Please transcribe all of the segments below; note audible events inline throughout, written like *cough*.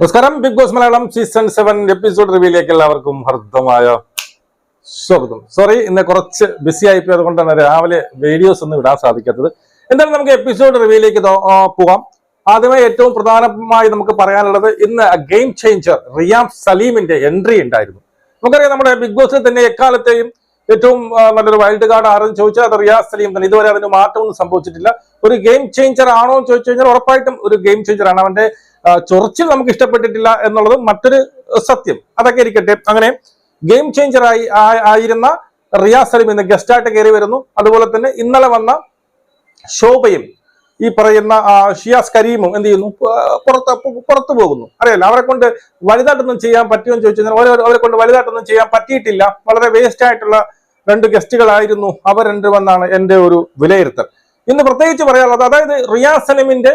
നമസ്കാരം. Bigg Boss Malayalam season seven episode റിവ്യൂയിലേക്ക് എല്ലാവർക്കും ഹർദ്ദമായ സ്വാഗതം. സോറി ഇന്ന് കുറച്ച് ബിസി ആയിപ്പോയി അതുകൊണ്ടാണ് രാവിലെ വീഡിയോസ് ഒന്നും ഇടാൻ സാധിക്കാത്തത്. എന്തായാലും നമുക്ക് എപ്പിസോഡ് റിവ്യൂയിലേക്ക് പോകാം. ആദ്യമായി ഏറ്റവും പ്രധാനമായി നമുക്ക് പറയാനുള്ളത് ഇന്ന് ഗെയിം ചേഞ്ചർ റിയാം സലീമിന്റെ എൻട്രി ഉണ്ടായിരുന്നു. നമുക്കറിയാം നമ്മുടെ ബിഗ് ബോസിൽ തന്നെ എക്കാലത്തെയും ഏറ്റവും നല്ലൊരു വൈൽഡ് കാർഡ് ആരെന്ന് ചോദിച്ചാൽ അത് റിയാസ് സലീം തന്നെ. ഇതുവരെ അതിന് മാറ്റമൊന്നും സംഭവിച്ചിട്ടില്ല. ഒരു ഗെയിം ചേഞ്ചർ ആണോ എന്ന് ചോദിച്ചു കഴിഞ്ഞാൽ ഉറപ്പായിട്ടും ഒരു ഗെയിം ചേഞ്ചർ ആണ്. അവന്റെ ചൊറിച്ചിൽ നമുക്ക് ഇഷ്ടപ്പെട്ടിട്ടില്ല എന്നുള്ളത് മറ്റൊരു സത്യം. അതൊക്കെ ഇരിക്കട്ടെ. അങ്ങനെ ഗെയിം ചേഞ്ചർ ആയി ആയിരുന്ന റിയാസ് സലീം ഇന്ന് ഗസ്റ്റായിട്ട് കയറി വരുന്നു. അതുപോലെ തന്നെ ഇന്നലെ വന്ന ശോഭയും ഈ പറയുന്ന ഷിയാസ് കരീമും എന്ത് ചെയ്യുന്നു? പുറത്ത് പുറത്തു പോകുന്നു. അറിയാലോ? അവരെ കൊണ്ട് വലുതായിട്ടൊന്നും ചെയ്യാൻ പറ്റുമെന്ന് ചോദിച്ചു കഴിഞ്ഞാൽ അവരെ അവരെ കൊണ്ട് വലുതായിട്ടൊന്നും ചെയ്യാൻ പറ്റിയിട്ടില്ല. വളരെ വേസ്റ്റ് ആയിട്ടുള്ള രണ്ട് ഗസ്റ്റുകളായിരുന്നു അവർ രണ്ടു വന്നാണ് എന്റെ ഒരു വിലയിരുത്തൽ. ഇന്ന് പ്രത്യേകിച്ച് പറയാനുള്ളത് അതായത് റിയാസ് സലീമിന്റെ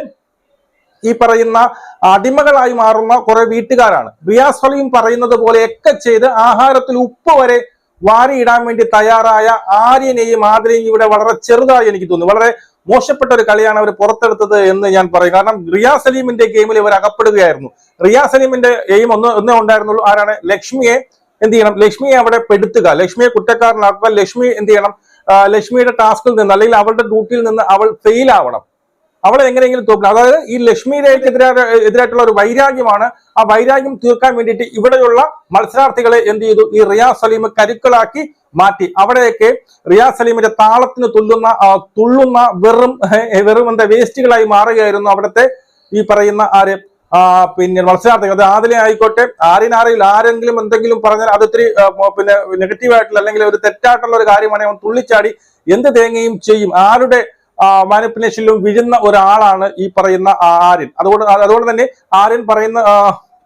ഈ പറയുന്ന അടിമകളായി മാറുന്ന കുറെ വീട്ടുകാരാണ്. റിയാസ് സലീം പറയുന്നത് പോലെയൊക്കെ ചെയ്ത് ആഹാരത്തിൽ ഉപ്പ് വരെ വാരിയിടാൻ വേണ്ടി തയ്യാറായ ആര്യനെയും ആതിരയും ഇവിടെ വളരെ ചെറുതായി എനിക്ക് തോന്നുന്നു. വളരെ മോശപ്പെട്ട ഒരു കളിയാണ് അവർ പുറത്തെടുത്തത് എന്ന് ഞാൻ പറയും. കാരണം റിയാ സലീമിന്റെ ഗെയിമിൽ ഇവർ അകപ്പെടുകയായിരുന്നു. റിയാ സലീമിന്റെ എയിം ഒന്ന് ഒന്നേ ഉണ്ടായിരുന്നുള്ളൂ. ആരാണ്? ലക്ഷ്മിയെ എന്ത് ചെയ്യണം? ലക്ഷ്മിയെ അവിടെ പെടുത്തുക. ലക്ഷ്മിയെ കുറ്റക്കാരനാക്കുക. ലക്ഷ്മി എന്ത് ചെയ്യണം? ലക്ഷ്മിയുടെ ടാസ്കിൽ നിന്ന് അല്ലെങ്കിൽ അവളുടെ ഡ്യൂട്ടിയിൽ നിന്ന് അവൾ ഫെയിൽ ആവണം. അവളെ എങ്ങനെയെങ്കിലും തോൽക്കണം അതായത് ഈ ലക്ഷ്മിയിലേക്ക് എതിരായ എതിരായിട്ടുള്ള ഒരു വൈരാഗ്യമാണ്. ആ വൈരാഗ്യം തീർക്കാൻ വേണ്ടിയിട്ട് ഇവിടെയുള്ള മത്സരാർത്ഥികളെ എന്ത് ചെയ്തു? ഈ റിയാസ് സലീം കരുക്കളാക്കി മാറ്റി. അവിടെയൊക്കെ റിയാസ് സലീമിന്റെ താളത്തിന് തുല്ലുന്ന തുള്ളുന്ന വെറും വെറും എന്താ വേസ്റ്റുകളായി മാറുകയായിരുന്നു അവിടുത്തെ ഈ പറയുന്ന ആര് പിന്നെ മത്സരാർത്ഥികൾ. അത് ആദിലെ ആയിക്കോട്ടെ. ആരിനാറിയിൽ ആരെങ്കിലും എന്തെങ്കിലും പറഞ്ഞാൽ അത് ഇത്തിരി ആ, പിന്നെ നെഗറ്റീവ് ആയിട്ടുള്ള അല്ലെങ്കിൽ ഒരു തെറ്റായിട്ടുള്ള ഒരു കാര്യമാണ് അവൻ തുള്ളിച്ചാടി എന്ത് തേങ്ങയും ചെയ്യും. ആരുടെ മാനിപ്പുലേഷനിലും വിഴുന്ന ഒരാളാണ് ഈ പറയുന്ന ആര്യൻ. അതുകൊണ്ട് അതുകൊണ്ട് തന്നെ ആര്യൻ പറയുന്ന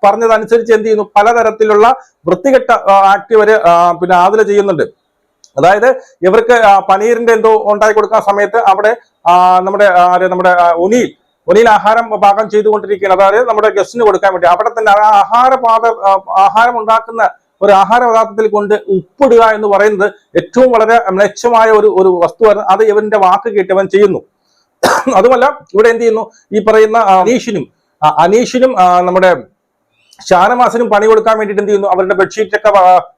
പറഞ്ഞതനുസരിച്ച് എന്ത് ചെയ്യുന്നു? പലതരത്തിലുള്ള വൃത്തികെട്ട ആക്ട് വരെ പിന്നെ ആതില ചെയ്യുന്നുണ്ട്. അതായത് ഇവർക്ക് പനീറിന്റെ എന്തോ ഉണ്ടാക്കി കൊടുക്കുന്ന സമയത്ത് അവിടെ നമ്മുടെ നമ്മുടെ ഒനിയിൽ ഒനിയിൽ ആഹാരം പാകം ചെയ്തുകൊണ്ടിരിക്കുകയാണ്. അതായത് നമ്മുടെ ഗസ്റ്റിന് കൊടുക്കാൻ വേണ്ടി. അവിടെ തന്നെ ആഹാര ആഹാരം ഉണ്ടാക്കുന്ന ഒരു ആഹാര പദാർത്ഥത്തിൽ കൊണ്ട് ഉപ്പിടുക എന്ന് പറയുന്നത് ഏറ്റവും വളരെ മെച്ചമായ ഒരു ഒരു വസ്തുവായിരുന്നു അത് ഇവന്റെ വാക്ക് കേട്ടവൻ ചെയ്യുന്നു. അതുമല്ല ഇവിടെ എന്ത് ചെയ്യുന്നു? ഈ പറയുന്ന അനീഷിനും അനീഷിനും നമ്മുടെ ഷാനവാസിനും പണി കൊടുക്കാൻ വേണ്ടിയിട്ട് എന്ത് ചെയ്യുന്നു? അവരുടെ ബെഡ്ഷീറ്റ് ഒക്കെ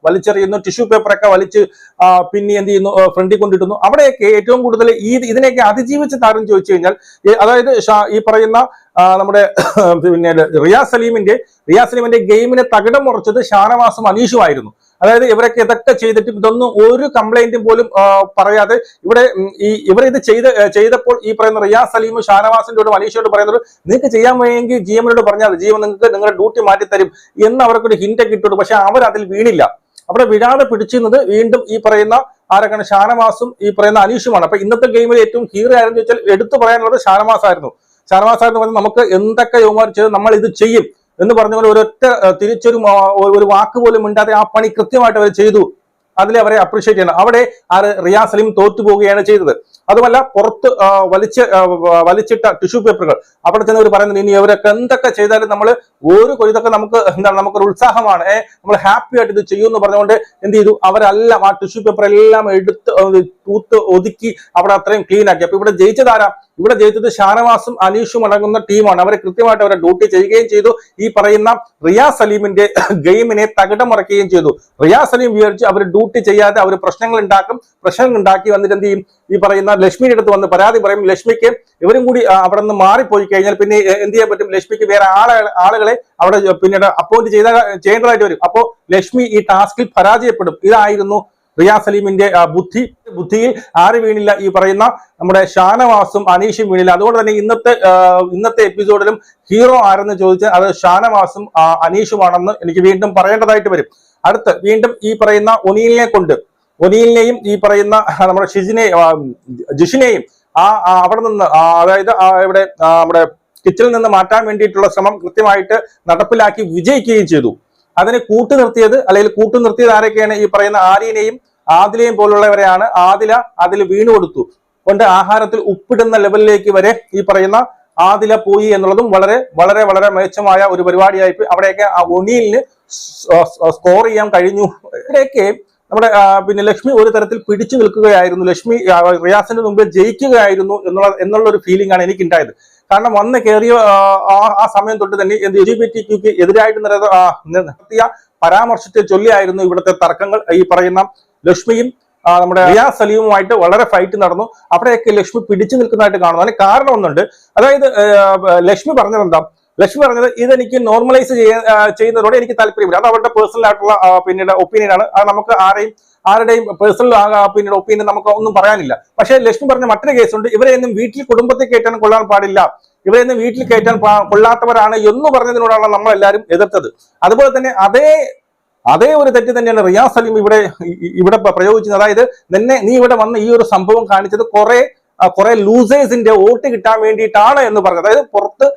വലിച്ചെറിയുന്നു ടിഷ്യൂ പേപ്പറൊക്കെ വലിച്ച് പിന്നെ എന്ത് ചെയ്യുന്നു? ഫ്രണ്ടിൽ കൊണ്ടിട്ടുന്നു അവിടെയൊക്കെ ഏറ്റവും കൂടുതൽ ഈ ഇതിനെയൊക്കെ അതിജീവിച്ച് താരം ചോദിച്ചു കഴിഞ്ഞാൽ അതായത് ഈ പറയുന്ന നമ്മുടെ *clears throat* പിന്നെ റിയാസ് സലീമിന്റെ റിയാസ് സലീമിന്റെ ഗെയിമിനെ തകിടം മുറച്ചത് ഷാനവാസും അനീഷുമായിരുന്നു അതായത് ഇവരൊക്കെ ഇതൊക്കെ ചെയ്തിട്ടും ഇതൊന്നും ഒരു കംപ്ലൈന്റും പോലും പറയാതെ ഇവിടെ ഈ ഇവർ ഇത് ചെയ്ത് ചെയ്തപ്പോൾ ഈ പറയുന്ന റിയാസ് സലീമും ഷാനവാസിന്റോടും അനീഷയോട് പറയുന്നത് നിങ്ങൾക്ക് ചെയ്യാൻ വയ്യെങ്കിൽ ജി എമ്മിനോട് പറഞ്ഞാൽ ജി എം നിങ്ങൾക്ക് നിങ്ങളുടെ ഡ്യൂട്ടി മാറ്റിത്തരും. എന്ന് അവർക്കൊരു ഹിന്റ് കിട്ടുള്ളൂ പക്ഷെ അവർ അതിൽ വീണില്ല. അവിടെ വിടാതെ പിടിച്ചിരുന്നത് വീണ്ടും ഈ പറയുന്ന ആരൊക്കെയാണ്? ഷാനവാസും ഈ പറയുന്ന അനീഷുമാണ്. അപ്പൊ ഇന്നത്തെ ഗെയിമിൽ ഏറ്റവും ഹീറോ ആയിരുന്നു ചോദിച്ചാൽ എടുത്തു പറയാനുള്ളത് ഷാനവാസ് ആയിരുന്നു ഷാനവാസ് പറഞ്ഞാൽ നമുക്ക് എന്തൊക്കെ യുവമാർ ചെയ്ത് നമ്മൾ ഇത് ചെയ്യും. എന്ന് പറഞ്ഞ പോലെ ഒരൊറ്റ തിരിച്ചൊരു ഒരു വാക്ക് പോലും മിണ്ടാതെ ആ പണി കൃത്യമായിട്ട് അവർ ചെയ്തു. അതിലെ അവരെ അപ്രീഷിയേറ്റ് ചെയ്യണം. അവിടെ ആ റിയാസ് സലീം തോറ്റു പോവുകയാണ് ചെയ്തത്. അതുമല്ല പുറത്ത് വലിച്ച വലിച്ചിട്ട ടിഷ്യൂ പേപ്പറുകൾ അവിടെ ചെന്ന് അവർ പറയുന്നത് ഇനി അവരൊക്കെ എന്തൊക്കെ ചെയ്താലും നമ്മൾ ഒരു കൊയ്തൊക്കെ നമുക്ക് എന്താണ് നമുക്കൊരു ഉത്സാഹമാണ്. നമ്മൾ ഹാപ്പി ആയിട്ട് ഇത് ചെയ്യുമെന്ന് പറഞ്ഞുകൊണ്ട് എന്ത് ചെയ്തു? അവരെല്ലാം ആ ടിഷ്യൂ പേപ്പർ എല്ലാം എടുത്ത് തൂത്ത് ഒതുക്കി അവിടെ അത്രയും ക്ലീൻ ആക്കി. അപ്പൊ ഇവിടെ ജയിച്ചതാരാ ഇവിടെ ജയിച്ചത് ഷാനവാസും അനീഷും അടങ്ങുന്ന ടീമാണ്. അവരെ കൃത്യമായിട്ട് അവരെ ഡ്യൂട്ടി ചെയ്യുകയും ചെയ്തു. ഈ പറയുന്ന റിയാസ് സലീമിന്റെ *coughs* ഗെയിമിനെ തകിടം മറക്കുകയും ചെയ്തു. റിയാസ് സലീം വിചാരിച്ച് അവർ ഡ്യൂട്ടി ചെയ്യാതെ അവർ പ്രശ്നങ്ങൾ ഉണ്ടാക്കും പ്രശ്നങ്ങൾ ഉണ്ടാക്കി വന്നിട്ട് എന്ത് ഈ പറയുന്ന ലക്ഷ്മിയുടെ അടുത്ത് വന്ന് പരാതി പറയും ലക്ഷ്മിക്ക് ഇവരും കൂടി അവിടെ നിന്ന് മാറിപ്പോയി കഴിഞ്ഞാൽ പിന്നെ എന്ത് ചെയ്യാൻ പറ്റും? ലക്ഷ്മിക്ക് വേറെ ആളെ ആളുകളെ അവിടെ പിന്നീട് അപ്പോയിന്റ് ചെയ്ത ചെയ്യേണ്ടതായിട്ട് വരും. അപ്പോ ലക്ഷ്മി ഈ ടാസ്കിൽ പരാജയപ്പെടും. ഇതായിരുന്നു റിയാസ് സലീമിന്റെ ബുദ്ധി ബുദ്ധിയിൽ ആര് വീണില്ല ഈ പറയുന്ന നമ്മുടെ ഷാനവാസും അനീഷും വീണില്ല. അതുകൊണ്ട് തന്നെ ഇന്നത്തെ ഇന്നത്തെ എപ്പിസോഡിലും ഹീറോ ആരെന്ന് ചോദിച്ചാൽ അത് ഷാനവാസും അനീഷുമാണെന്ന് എനിക്ക് വീണ്ടും പറയേണ്ടതായിട്ട് വരും. അടുത്ത് വീണ്ടും ഈ പറയുന്ന ഒനീലിനെ കൊണ്ട് ഒനീലിനെയും ഈ പറയുന്ന നമ്മുടെ ഷിജിനെ ജിഷിനെയും ആ അവിടെ നിന്ന് അതായത് ഇവിടെ നമ്മുടെ കിച്ചണിൽ നിന്ന് മാറ്റാൻ വേണ്ടിയിട്ടുള്ള ശ്രമം കൃത്യമായിട്ട് നടപ്പിലാക്കി വിജയിക്കുകയും ചെയ്തു. അതിനെ കൂട്ടുനിർത്തിയത് അല്ലെങ്കിൽ കൂട്ടുനിർത്തിയത് ആരൊക്കെയാണ് ഈ പറയുന്ന ആര്യനെയും ആദിലയും പോലുള്ളവരെയാണ് ആദില അതിൽ വീണു കൊടുത്തു. കൊണ്ട് ആഹാരത്തിൽ ഉപ്പിടുന്ന ലെവലിലേക്ക് വരെ ഈ പറയുന്ന ആദില പോയി എന്നുള്ളതും വളരെ വളരെ വളരെ മെച്ചമായ ഒരു പരിപാടിയായി. അവിടെയൊക്കെ ആ ഒണിയിലിന് സ്കോർ ചെയ്യാൻ കഴിഞ്ഞു. ഇവിടെയൊക്കെ നമ്മുടെ പിന്നെ ലക്ഷ്മി ഒരു തരത്തിൽ പിടിച്ചു നിൽക്കുകയായിരുന്നു. ലക്ഷ്മി റിയാസിന്റെ മുമ്പിൽ ജയിക്കുകയായിരുന്നു എന്നുള്ള എന്നുള്ള ഒരു ഫീലിംഗ് ആണ് എനിക്ക് ഉണ്ടായത് കാരണം വന്ന് കയറിയ ആ, സമയം തൊട്ട് തന്നെ എൽ ജി ബി ടി ക്യൂക്ക് എതിരായിട്ട് നടത്തിയ പരാമർശത്തെ ചൊല്ലിയായിരുന്നു ഇവിടുത്തെ തർക്കങ്ങൾ. ഈ പറയുന്ന ലക്ഷ്മിയും നമ്മുടെ റിയാസ് സലീമുമായിട്ട് വളരെ ഫൈറ്റ് നടന്നു. അവിടെയൊക്കെ ലക്ഷ്മി പിടിച്ചു നിൽക്കുന്നതായിട്ട് കാണുന്നു അതിന് കാരണം ഒന്നുണ്ട് അതായത് ലക്ഷ്മി പറഞ്ഞത് എന്താ ലക്ഷ്മി പറഞ്ഞത് ഇതെനിക്ക് നോർമലൈസ് ചെയ്യുന്നതോടെ എനിക്ക് താല്പര്യമില്ല. അത് അവരുടെ പേഴ്സണൽ ആയിട്ടുള്ള പിന്നീട് ഒപ്പീനിയൻ ആണ്. അത് നമുക്ക് ആരെയും ആരുടെയും പേഴ്സണൽ പിന്നീട് ഒപ്പീനിയൻ നമുക്ക് ഒന്നും പറയാനില്ല. പക്ഷേ ലക്ഷ്മി പറഞ്ഞ മറ്റൊരു കേസുണ്ട് ഇവരെയൊന്നും വീട്ടിൽ കുടുംബത്തെ കയറ്റാൻ കൊള്ളാൻ പാടില്ല. ഇവരെ ഇവരെയൊന്നും വീട്ടിൽ കയറ്റാൻ കൊള്ളാത്തവരാണ് എന്ന് പറഞ്ഞതിനോടാണ് നമ്മളെല്ലാവരും എതിർത്തത്. അതുപോലെ തന്നെ അതേ അതേ ഒരു തെറ്റ് തന്നെയാണ് റിയാസ് സലീം ഇവിടെ ഇവിടെ പ്രയോഗിച്ചത്. അതായത് നിന്നെ നീ ഇവിടെ വന്ന ഈ ഒരു സംഭവം കാണിച്ചത് കുറെ കുറെ ലൂസേഴ്സിന്റെ വോട്ട് കിട്ടാൻ വേണ്ടിയിട്ടാണ് എന്ന് പറഞ്ഞത്. അതായത് പുറത്ത്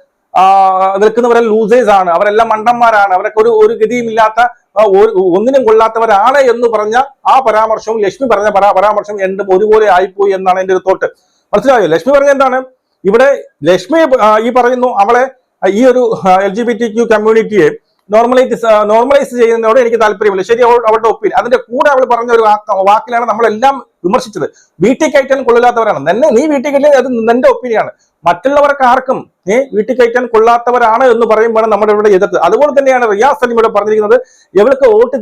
നിൽക്കുന്നവരെ ലൂസേഴ്സ് ആണ് അവരെല്ലാം മണ്ടന്മാരാണ്. അവരൊക്കെ ഒരു ഒരു ഗതിയുമില്ലാത്ത ഒന്നിനും കൊള്ളാത്തവരാണ് എന്ന് പറഞ്ഞ ആ പരാമർശവും ലക്ഷ്മി പറഞ്ഞ പരാ- പരാമർശം രണ്ടും ഒരുപോലെ ആയിപ്പോയി എന്നാണ് എന്റെ ഒരു തോട്ട്. മനസ്സിലായോ? ലക്ഷ്മി പറഞ്ഞ എന്താണ്? ഇവിടെ ലക്ഷ്മി ഈ പറയുന്നു അവളെ ഈ ഒരു L G B T Q കമ്മ്യൂണിറ്റിയെ നോർമലൈറ്റ് normalise ചെയ്യുന്നതിനോട് എനിക്ക് താല്പര്യമില്ല. ശരി അവൾ അവളുടെ ഒപ്പീനിയൻ. അതിന്റെ കൂടെ അവൾ പറഞ്ഞ ഒരു വാക്ക് വാക്കിലാണ് നമ്മളെല്ലാം വിമർശിച്ചത്. വീട്ടിൽ കയറ്റാൻ കൊള്ളില്ലാത്തവരാണ് നിന്നെ നീ വീട്ടിൽ കയറ്റിയാൽ അത് നിന്റെ ഒപ്പീനിയാണ് മറ്റുള്ളവർക്ക് ആർക്കും നീ വീട്ടിൽ കയറ്റാൻ കൊള്ളാത്തവരാണ് എന്ന് പറയുമ്പോൾ നമ്മുടെ ഇവിടെ എതിർത്ത് അതുപോലെ തന്നെയാണ് റിയാസ് സലീം ഇവിടെ പറഞ്ഞിരിക്കുന്നത് ഇവൾക്ക് വോട്ട്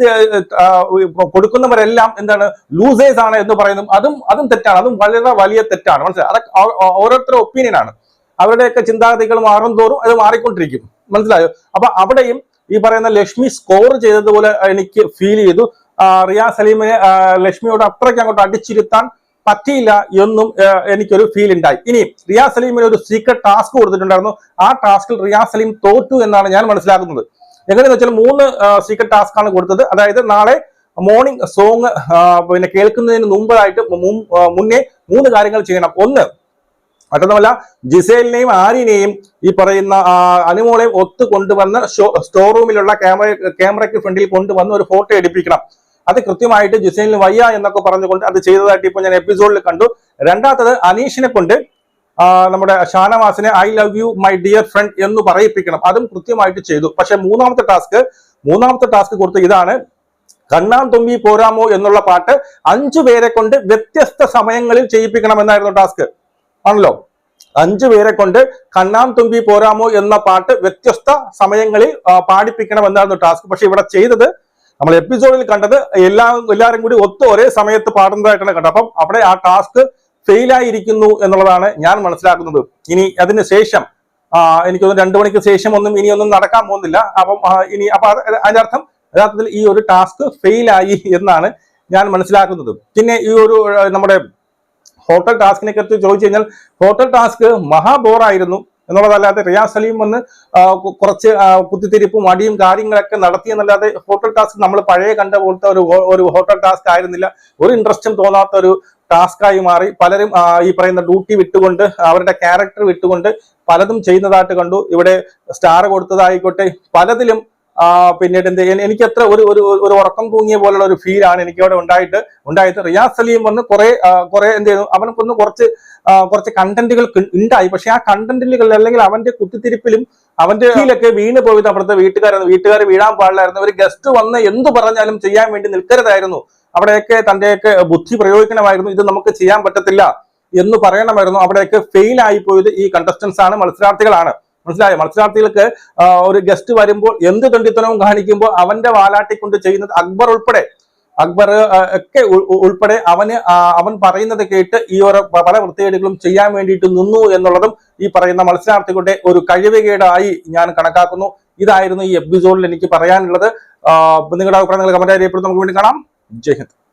കൊടുക്കുന്നവരെല്ലാം എന്താണ് ലൂസേഴ്സ് ആണ് എന്ന് പറയുന്നു അതും അതും തെറ്റാണ്. അതും വളരെ വലിയ തെറ്റാണ്. മനസ്സിലായി? അതൊക്കെ ഓരോരുത്തരുടെ ഒപ്പീനിയൻ ആണ്. അവരുടെയൊക്കെ ചിന്താഗതികൾ മാറും തോറും അത് മാറിക്കൊണ്ടിരിക്കും. മനസ്സിലായോ? അപ്പൊ അവിടെയും ഈ പറയുന്ന ലക്ഷ്മി സ്കോർ ചെയ്തതുപോലെ എനിക്ക് ഫീൽ ചെയ്തു. റിയാസ് സലീമിനെ ലക്ഷ്മിയോട് അത്രയ്ക്ക് അങ്ങോട്ട് അടിച്ചിരുത്താൻ പറ്റിയില്ല എന്നും എനിക്കൊരു ഫീൽ ഉണ്ടായി ഇനി റിയാസ് സലീമിന് ഒരു സീക്രട്ട് ടാസ്ക് കൊടുത്തിട്ടുണ്ടായിരുന്നു. ആ ടാസ്കിൽ റിയാസ് സലീം തോറ്റു എന്നാണ് ഞാൻ മനസ്സിലാക്കുന്നത്. എങ്ങനെയെന്ന് വെച്ചാൽ മൂന്ന് സീക്രട്ട് ടാസ്ക് ആണ് കൊടുത്തത്. അതായത് നാളെ മോർണിംഗ് സോങ് പിന്നെ കേൾക്കുന്നതിന് മുമ്പായിട്ട് മുന്നേ മൂന്ന് കാര്യങ്ങൾ ചെയ്യണം. ഒന്ന് മറ്റൊന്നുമല്ല ജിസേലിനെയും ആരിനെയും ഈ പറയുന്ന അനുമോളെയും ഒത്തു കൊണ്ടുവന്ന് സ്റ്റോർ റൂമിലുള്ള ക്യാമറ ക്യാമറയ്ക്ക് ഫ്രണ്ടിൽ കൊണ്ടുവന്ന് ഒരു ഫോട്ടോ എടുപ്പിക്കണം. അത് കൃത്യമായിട്ട് ജിസേലിന് വയ്യ എന്നൊക്കെ പറഞ്ഞുകൊണ്ട് അത് ചെയ്തതായിട്ട് ഇപ്പോൾ ഞാൻ എപ്പിസോഡിൽ കണ്ടു. രണ്ടാമത്തത് അനീഷിനെ കൊണ്ട് നമ്മുടെ ഷാനവാസിനെ I love you my dear friend എന്ന് പറയിപ്പിക്കണം. അതും കൃത്യമായിട്ട് ചെയ്തു. പക്ഷെ മൂന്നാമത്തെ ടാസ്ക് മൂന്നാമത്തെ ടാസ്ക് കൊടുത്ത ഇതാണ് കണ്ണാൻ തുമ്പി പോരാമോ എന്നുള്ള പാട്ട് അഞ്ചു പേരെ കൊണ്ട് വ്യത്യസ്ത സമയങ്ങളിൽ ചെയ്യിപ്പിക്കണം എന്നായിരുന്നു ടാസ്ക് ആണല്ലോ. അഞ്ചു പേരെ കൊണ്ട് കണ്ണാം തുമ്പി പോരാമോ എന്ന പാട്ട് വ്യത്യസ്ത സമയങ്ങളിൽ പാടിപ്പിക്കണം എന്നായിരുന്നു ടാസ്ക്. പക്ഷെ ഇവിടെ ചെയ്തത് നമ്മൾ എപ്പിസോഡിൽ കണ്ടത് എല്ലാ എല്ലാവരും കൂടി ഒത്തു ഒരേ സമയത്ത് പാടുന്നതായിട്ടാണ് കണ്ടത്. അപ്പം അവിടെ ആ ടാസ്ക് ഫെയിലായിരിക്കുന്നു എന്നുള്ളതാണ് ഞാൻ മനസ്സിലാക്കുന്നത്. ഇനി അതിന് ശേഷം എനിക്ക് എനിക്കൊന്ന് രണ്ടു മണിക്ക് ശേഷം ഒന്നും ഇനിയൊന്നും നടക്കാൻ പോകുന്നില്ല. അപ്പം ഇനി അപ്പൊ അതിന്റെ അർത്ഥം യഥാർത്ഥത്തിൽ ഈ ഒരു ടാസ്ക് ഫെയിലായി എന്നാണ് ഞാൻ മനസ്സിലാക്കുന്നത്. പിന്നെ ഈ ഒരു നമ്മുടെ ഹോട്ടൽ ടാസ്കിനെ കുറിച്ച് ചോദിച്ചു കഴിഞ്ഞാൽ ഹോട്ടൽ ടാസ്ക് മഹാബോറായിരുന്നു എന്നുള്ളതല്ലാതെ റിയാസ് സലീം വന്ന് കുറച്ച് കുത്തിത്തിരിപ്പും അടിയും കാര്യങ്ങളൊക്കെ നടത്തിയെന്നല്ലാതെ ഹോട്ടൽ ടാസ്ക് നമ്മൾ പഴയ കണ്ട പോലത്തെ ഒരു ഒരു ഹോട്ടൽ ടാസ്ക് ആയിരുന്നില്ല. ഒരു ഇൻട്രസ്റ്റും തോന്നാത്ത ഒരു ടാസ്ക് ആയി മാറി. പലരും ഈ പറയുന്ന ഡ്യൂട്ടി വിട്ടുകൊണ്ട് അവരുടെ ക്യാരക്ടർ വിട്ടുകൊണ്ട് പലതും ചെയ്യുന്നതായിട്ട് കണ്ടു. ഇവിടെ സ്റ്റാർ കൊടുത്തതായിക്കോട്ടെ. പലതിലും പിന്നീട് എന്ത് ചെയ്യാൻ എനിക്ക് അത്ര ഒരു ഒരു ഒരു ഉറക്കം തൂങ്ങിയ പോലുള്ള ഒരു ഫീൽ ആണ് എനിക്ക് അവിടെ ഉണ്ടായിട്ട് ഉണ്ടായിട്ട് റിയാസ് സലീം വന്ന് കുറെ കുറെ എന്ത് ചെയ്യുന്നു അവനക്കൊന്ന് കുറച്ച് കുറച്ച് കണ്ടന്റുകൾ ഉണ്ടായി. പക്ഷെ ആ കണ്ടന്റുകൾ അല്ലെങ്കിൽ അവന്റെ കുത്തിത്തിരിപ്പിലും അവന്റെ ഫീലൊക്കെ വീണ് പോയത് അവിടുത്തെ വീട്ടുകാരായിരുന്നു വീട്ടുകാർ വീഴാൻ പാടില്ലായിരുന്നു. ഒരു ഗസ്റ്റ് വന്ന് എന്ത് പറഞ്ഞാലും ചെയ്യാൻ വേണ്ടി നിൽക്കരുതായിരുന്നു. അവിടെയൊക്കെ തന്റെയൊക്കെ ബുദ്ധി പ്രയോഗിക്കണമായിരുന്നു. ഇത് നമുക്ക് ചെയ്യാൻ പറ്റത്തില്ല എന്ന് പറയണമായിരുന്നു. അവിടെയൊക്കെ ഫെയിൽ ആയി പോയത് ഈ കണ്ടസ്റ്റൻസ് ആണ് മത്സരാർത്ഥികളാണ്. മനസ്സിലായോ? മത്സരാർത്ഥികൾക്ക് ഒരു ഗസ്റ്റ് വരുമ്പോൾ എന്ത് തണ്ടിത്തനവും കാണിക്കുമ്പോൾ അവന്റെ വാലാട്ടി കൊണ്ട് ചെയ്യുന്നത് അക്ബർ ഉൾപ്പെടെ. അക്ബർ ഒക്കെ ഉൾ- ഉൾ- ഉൾപ്പെടെ അവന് അവൻ പറയുന്നത് കേട്ട് ഈ ഒരു പല വൃത്തികേടുകളും ചെയ്യാൻ വേണ്ടിയിട്ട് നിന്നു എന്നുള്ളതും ഈ പറയുന്ന മത്സരാർത്ഥികളുടെ ഒരു കഴിവുകേടായി ഞാൻ കണക്കാക്കുന്നു. ഇതായിരുന്നു ഈ എപ്പിസോഡിൽ എനിക്ക് പറയാനുള്ളത്. നിങ്ങളുടെ നിങ്ങളുടെ അഭിപ്രായങ്ങൾ കമന്റ് അറിയപ്പെടും നമുക്ക് വേണ്ടി കാണാം. ജയ് ഹിന്ദ്.